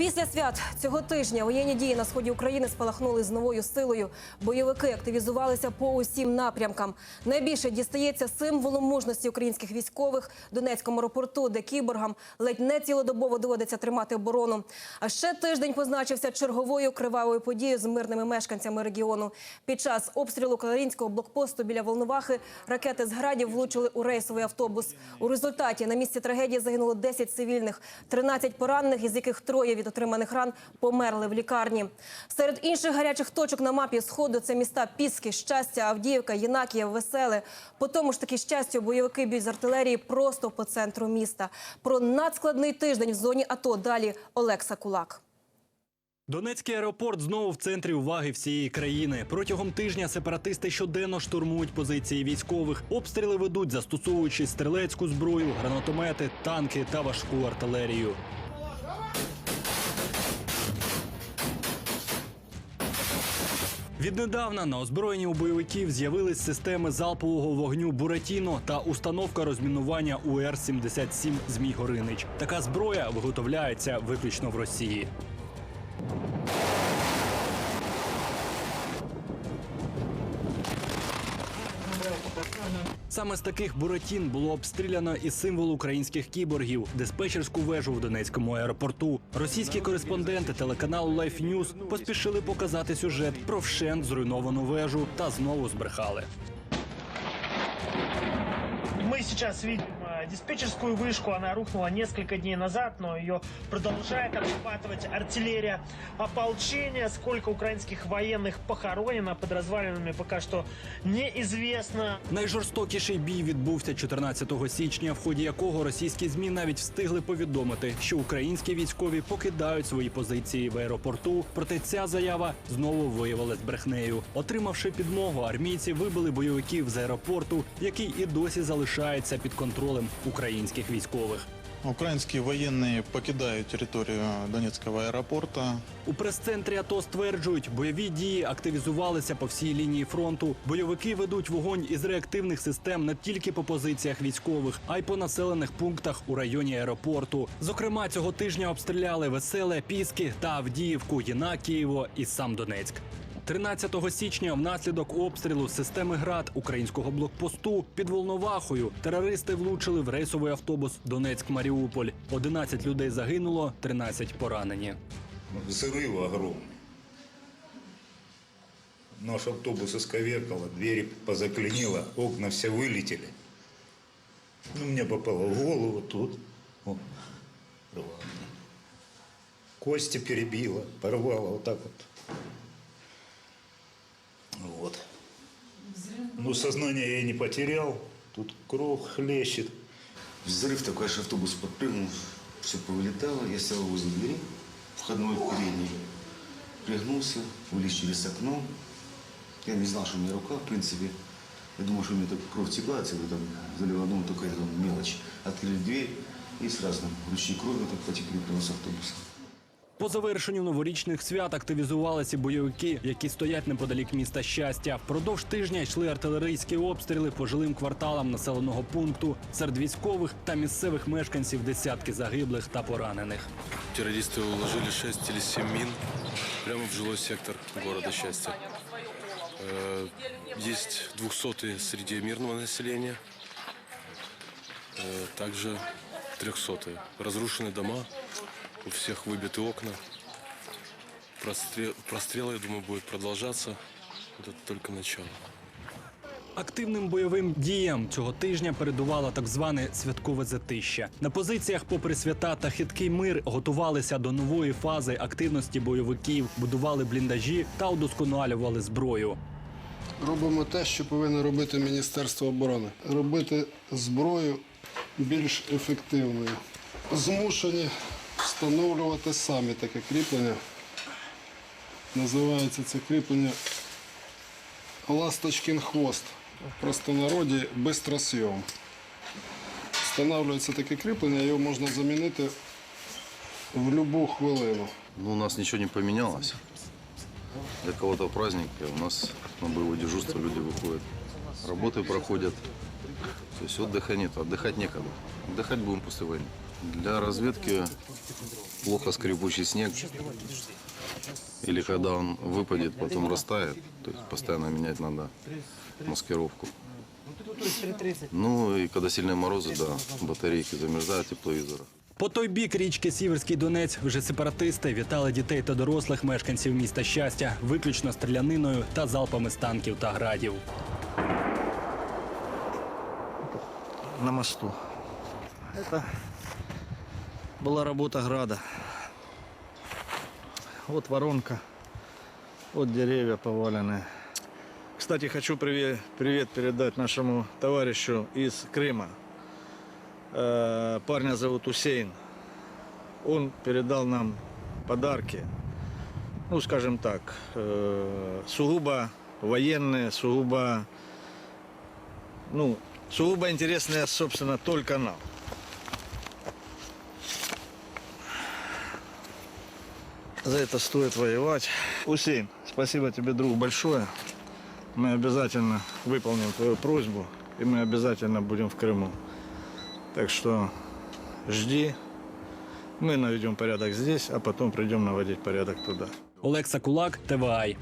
Після свят цього тижня воєнні дії на сході України спалахнули з новою силою. Бойовики активізувалися по усім напрямкам. Найбільше дістається символом мужності українських військових Донецькому аеропорту, де кіборгам ледь не цілодобово доводиться тримати оборону. А ще тиждень позначився черговою кривавою подією з мирними мешканцями регіону. Під час обстрілу Каларінського блокпосту біля Волновахи ракети з градів влучили у рейсовий автобус. У результаті на місці трагедії загинуло 10 цивільних, 13 поранених, із яких троє від отриманих ран померли в лікарні. Серед інших гарячих точок на мапі сходу це міста Піски, Щастя, Авдіївка, Єнакіїв, Веселе. По тому ж таки щастю бойовики б'ють з артилерії просто по центру міста. Про надскладний тиждень в зоні АТО далі Олекса Кулак. Донецький аеропорт знову в центрі уваги всієї країни. Протягом тижня сепаратисти щоденно штурмують позиції військових. Обстріли ведуть, застосовуючи стрілецьку зброю, гранатомети, танки та важку артилерію. Віднедавна на озброєнні у бойовиків з'явились системи залпового вогню Буратіно та установка розмінування УР-77 Змій Горинич. Така зброя виготовляється виключно в Росії. Саме з таких буратін було обстріляно і символ українських кіборгів диспетчерську вежу в Донецькому аеропорту. Російські кореспонденти телеканалу Life News поспішили показати сюжет про вщент зруйновану вежу та знову збрехали. Ми зараз э, диспетчерскую вышку. Она рухнула несколько дней назад, но ее продолжает обрабатывать артиллерия ополчения. Сколько украинских военных похоронено под развалинами, пока что неизвестно. Найжорстокіший бій відбувся 14 січня, в ході якого російські змі навіть встигли повідомити, що українські військові покидають свої позиції в аеропорту. Проте ця заява знову виявилась брехнею. Отримавши підмогу, армійці вибили бойовиків з аеропорту, який і досі залишається під контролем українських військових. Украинские военные покидают территорию Донецкого аэропорта. У прес-центрі АТО стверджують, бойові дії активізувалися по всій лінії фронту. Бойовики ведуть вогонь із реактивних систем не тільки по позиціях військових, а й по населених пунктах у районі аеропорту. Зокрема, цього тижня обстріляли Веселе, Піски та Авдіївку, Єнакієво і сам Донецьк. 13 січня внаслідок обстрілу з системи град українського блокпосту під Волновахою терористи влучили в рейсовий автобус Донецьк-Маріуполь. 11 людей загинуло, 13 поранені. Взрыв огромный. Наш автобус исковеркало, двери позаклинило, окна все вылетели. Ну, мне попало в голову тут. О, ладно. Кости перебило, порвало вот так Ну, сознание я не потерял. Тут кровь хлещет. Взрыв такой, аж автобус подпрыгнул, все повылетало. Я стоял возле двери, входной передней. Пригнулся, вылез через окно. Я не знал, что у меня рука, в принципе. Я думал, что у меня так кровь текла, отсюда там залила, ну, только это мелочь. Открыли дверь и сразу ручьи крови так потекли прямо с автобуса. По завершенню новорічних свят активізувалися бойовики, які стоять неподалік міста щастя. Впродовж тижня йшли артилерійські обстріли по жилим кварталам населеного пункту. Серед військових та місцевих мешканців десятки загиблих та поранених. Террористы уложили 6 или 7 мин прямо в жилой сектор города Счастья. Э, Есть 200 среди мирного населения, э, также 300 Разрушены дома, у всех выбиты окна. Прострел, прострел, я думаю, будет продолжаться. Это только начало. Активним бойовим діям цього тижня передувало так зване святкове затища. На позиціях, попри свята та хиткий мир, готувалися до нової фази активності бойовиків, будували бліндажі та удосконалювали зброю. Робимо те, що повинно робити Міністерство оборони. Робити зброю більш ефективною. Змушені встановлювати самі таке кріплення. Називається це кріплення ласточкин хвост. В простонароді бистросйом. Встановлюється таке кріплення, його можна замінити в будь-яку хвилину. Ну, у нас ничего не поменялось. Для кого-то праздник, а у нас на боевое дежурство люди выходят. Работы проходят. То есть отдыха нет, отдыхать некогда. Отдыхать будем после войны. Для разведки плохо скрипучий снег. Или когда он выпадет, потом растает. То есть постоянно менять надо маскировку. Ну и когда сильные морозы, да, батарейки замерзают, тепловизора. По той бік річки Сіверський Донець вже сепаратисти вітали дітей та дорослих мешканців міста щастя, виключно стріляниною та залпами з танків та градів. на мосту. Это была работа града. Вот воронка, вот деревья поваленные. Кстати, хочу привет, привет передать нашему товарищу из Крыма. Э, парня зовут Усейн. Он передал нам подарки, ну, скажем так, э, сугубо военные, сугубо ну, сугубо интересная, собственно, только нам. За это стоит воевать. Усейн, спасибо тебе, друг, большое. Мы обязательно выполним твою просьбу, и мы обязательно будем в Крыму. Так что жди. Мы наведем порядок здесь, а потом придем наводить порядок туда. Олекса Кулак, ТВАЙ.